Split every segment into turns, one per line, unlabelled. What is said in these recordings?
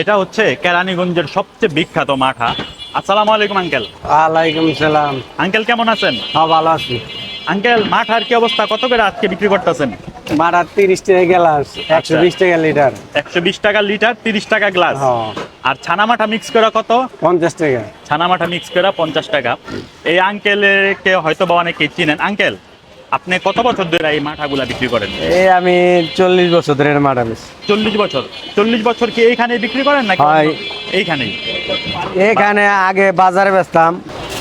এটা হচ্ছে কেরানীগঞ্জের সবচেয়ে বিখ্যাত মাঠা। আসসালামু আলাইকুম আঙ্কেল।
ওয়ালাইকুম সালাম।
আঙ্কেল কেমন আছেন?
হ্যাঁ ভালো আছি।
আঙ্কেল মাঠার কি অবস্থা? কত করে আজকে বিক্রি করতেছেন?
মারা তিরিশ টাকা গ্লাস একশো বিশ টাকা লিটার।
একশো বিশ টাকা লিটার তিরিশ টাকা গ্লাস।
হ্যাঁ।
আর ছানা মাঠা মিক্স করা কত?
পঞ্চাশ টাকা।
ছানা মাঠা মিক্স করা পঞ্চাশ টাকা। এই আঙ্কেলকে হয়তো বা অনেকেই চিনেন। আঙ্কেল আপনি কত বছর ধরে এই মাঠাগুলা বিক্রি করেন?
এই আমি চল্লিশ বছর ধরে মারা বেশি
চল্লিশ বছর। চল্লিশ বছর কি এইখানে বিক্রি করেন নাকি
হয়।
এইখানেই?
এখানে আগে বাজারে বেচতাম।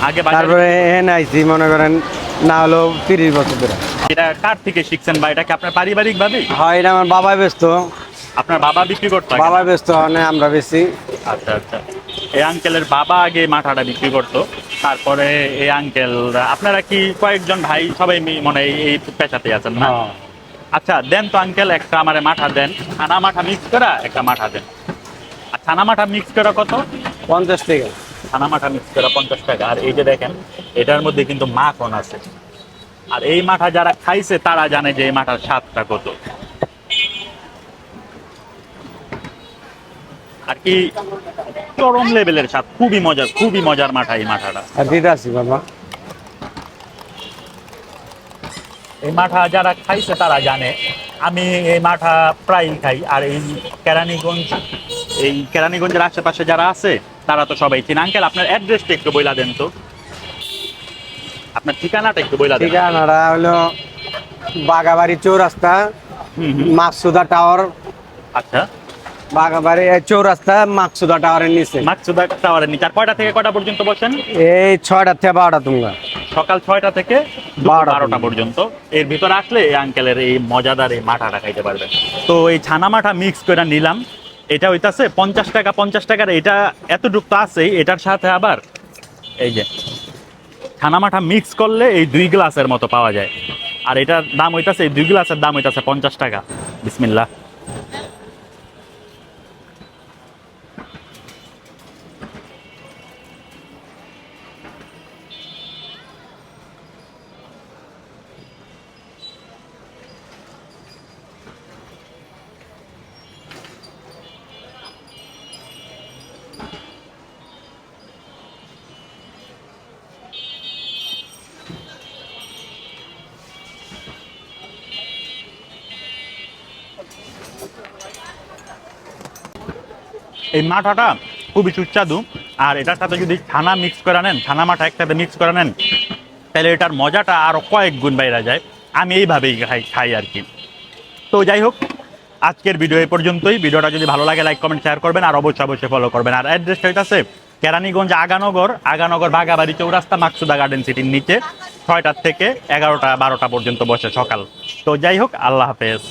আগে বাজারে-
তারপরে এখানে আইছি মনে করেন না হলেও তিরিশ বছর ধরে।
এটা কার থেকে শিখছেন বা এটা কি আপনার পারিবারিক ভাবে
হয় এটা আমার বাবাই ব্যস্ত
আপনার বাবা বিক্রি করতো?
বাবা ব্যস্ত মানে আমরা বেশি
আচ্ছা আচ্ছা। এই আঙ্কেলের বাবা আগে মাঠাটা বিক্রি করতো। তারপরে এই আঙ্কেল আপনারা কি কয়েকজন ভাই সবাই মানে এই- এই পেশাতে আছেন না?
হ্যাঁ।
আচ্ছা দেন তো আঙ্কেল একটা আমারে মাঠা দেন। ছানা মাঠা মিক্স করা একটা মাঠা দেন। আর ছানা মাঠা মিক্স করা কত?
পঞ্চাশ টাকা।
ছানা মাঠা মিক্স করা পঞ্চাশ টাকা। আর এই যে দেখেন এটার মধ্যে কিন্তু মাখন আছে। আর এই মাঠা যারা খাইছে তারা জানে যে এই মাঠার স্বাদটা কত। আর কি চরম লেভেলের স্বাদ খুবই মজার খুবই মজার মাঠা এই মাঠাটা।
আর দিতে আসি বাবা?
এই মাঠা যারা খাইছে তারা জানে। আমি এই মাঠা প্রায় খাই। আর এই কেরানীগঞ্জ এই কেরানীগঞ্জের আশেপাশে যারা আছে তারা তো সবাই চিনে। আঙ্কেল আপনার অ্যাড্রেসটা একটু বইলা দেন তো। আপনার ঠিকানাটা একটু বইলা দেন।
ঠিকানাটা হলো বাগাবাড়ি চৌরাস্তা। মাকসুদা টাওয়ার
আচ্ছা।
বাগাবাড়ি চৌরাস্তা মাকসুদা টাওয়ারের নিচে।
মাকসুদা টাওয়ারের নিচে। আর কয়টা থেকে কয়টা পর্যন্ত বসেন
এই ছয়টা থেকে বারোটা তোমরা।
সকাল ছয়টা থেকে বারোটা পর্যন্ত। এর ভিতরে আসলে এই আঙ্কেলের এই মজাদার এই মাঠাটা খাইতে পারবেন তো এই ছানা মাঠা মিক্স করে নিলাম। এটা হইতাছে পঞ্চাশ টাকা পঞ্চাশ টাকার। এটা এতটুক তো আছেই। এটার সাথে আবার এই যে ছানা মাঠা মিক্স করলে এই দুই গ্লাসের মতো পাওয়া যায়। আর এটার দাম হইতাছে এই দুই গ্লাসের দাম হইতাছে পঞ্চাশ টাকা। বিসমিল্লাহ। এই মাঠাটা খুবই সুস্বাদু। আর এটার সাথে যদি ছানা মিক্স করে নেন, ছানা মাঠা একসাথে মিক্স করে নেন, তাহলে এটার মজাটা আরও কয়েক গুণ বাইরে যায়। আমি এইভাবেই খাই খাই আর কি। তো যাই হোক, আজকের ভিডিও এই পর্যন্তই। ভিডিওটা যদি ভালো লাগে লাইক কমেন্ট শেয়ার করবেন আর অবশ্যই অবশ্যই ফলো করবেন। আর অ্যাড্রেসটা হইতাছে কেরানীগঞ্জ আগানগর আগানগর বাগাবাড়ি চৌরাস্তা, মাকসুদা গার্ডেন সিটির নিচে, ছয়টার থেকে এগারোটা, বারোটা পর্যন্ত বসে সকাল। তো যাই হোক, আল্লাহ হাফেজ।